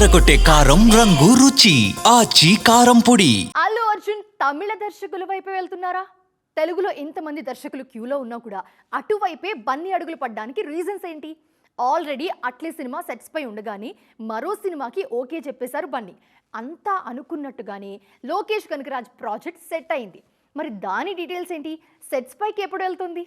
ఎర్రగొట్టే కారం రంగు రుచి ఆచి కారం పొడి. అల్లు అర్జున్ తమిళ దర్శకుల వైపు వెళ్తున్నారా? తెలుగులో ఇంతమంది దర్శకులు క్యూలో ఉన్నా కూడా అటువైపే బన్ని అడుగులు పడ్డానికి రీజన్స్ ఏంటి? ఆల్రెడీ అట్లే సినిమా సెట్స్ పై ఉండగానే మరో సినిమాకి ఓకే చెప్పేశారు బన్నీ. అంతా అనుకున్నట్టుగానే లోకేష్ కనకరాజ్ ప్రాజెక్ట్ సెట్ అయింది. మరి దాని డీటెయిల్స్ ఏంటి? సెట్స్ పైకి ఎప్పుడు వెళ్తుంది?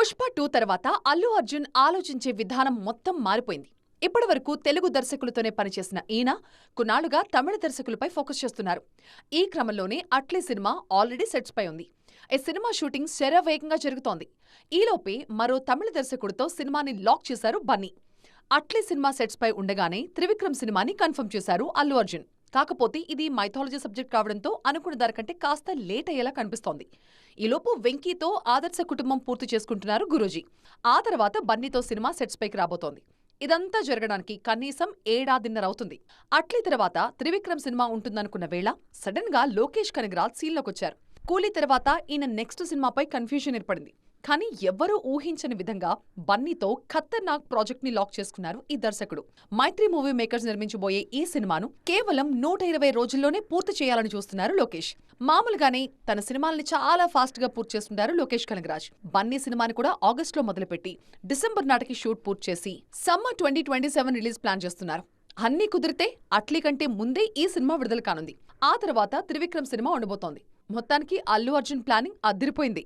పుష్ప టూ తర్వాత అల్లు అర్జున్ ఆలోచించే విధానం మొత్తం మారిపోయింది. ఇప్పటి వరకు తెలుగు దర్శకులతోనే పనిచేసిన ఈయన కొన్నాళ్ళుగా తమిళ దర్శకులపై ఫోకస్ చేస్తున్నారు. ఈ క్రమంలోనే అట్లీ సినిమా ఆల్రెడీ సెట్స్ పై ఉంది. ఈ సినిమా షూటింగ్ శరవేగంగా జరుగుతోంది. ఈలోపే మరో తమిళ దర్శకుడితో సినిమాని లాక్ చేశారు బన్నీ. అట్లీ సినిమా సెట్స్ పై ఉండగానే త్రివిక్రమ్ సినిమాని కన్ఫర్మ్ చేశారు అల్లు అర్జున్. కాకపోతే ఇది మైథాలజీ సబ్జెక్ట్ కావడంతో అనుకున్న దానికంటే కాస్త లేట్ అయ్యేలా కనిపిస్తోంది. ఈలోపు వెంకీతో ఆదర్శ కుటుంబం పూర్తి చేసుకుంటున్నారు గురూజీ. ఆ తర్వాత బన్నీతో సినిమా సెట్స్ పైకి రాబోతోంది. ఇదంతా జరగడానికి కనీసం ఏడాదిన్నర అవుతుంది. అట్లీ తర్వాత త్రివిక్రమ్ సినిమా ఉంటుందనుకున్న వేళ సడన్గా లోకేష్ కనగరాజ్ సీన్లోకొచ్చారు. కూలీ తర్వాత ఈయన నెక్స్ట్ సినిమాపై కన్ఫ్యూజన్ ఏర్పడింది. కానీ ఎవ్వరూ ఊహించని విధంగా బన్నీతో ఖతర్నాక్ ప్రాజెక్ట్ని లాక్ చేసుకున్నారు ఈ దర్శకుడు. మైత్రి మూవీ మేకర్స్ నిర్మించబోయే ఈ సినిమాను కేవలం నూట ఇరవై రోజుల్లోనే పూర్తి చేయాలని చూస్తున్నారు లోకేష్. మామూలుగానే తన సినిమాల్ని చాలా ఫాస్ట్గా పూర్తి చేస్తుంటారు లోకేష్ కనగరాజ్ బన్నీ సినిమాని కూడా ఆగస్ట్లో మొదలుపెట్టి డిసెంబర్ నాటికి షూట్ పూర్తి చేసి summer twenty twenty seven release plan చేస్తున్నారు. అన్నీ కుదిరితే అట్లీ కంటే ముందే ఈ సినిమా విడుదల కానుంది. ఆ తర్వాత త్రివిక్రమ్ సినిమా ఉండబోతోంది. మొత్తానికి అల్లు అర్జున్ ప్లానింగ్ అదిరిపోయింది.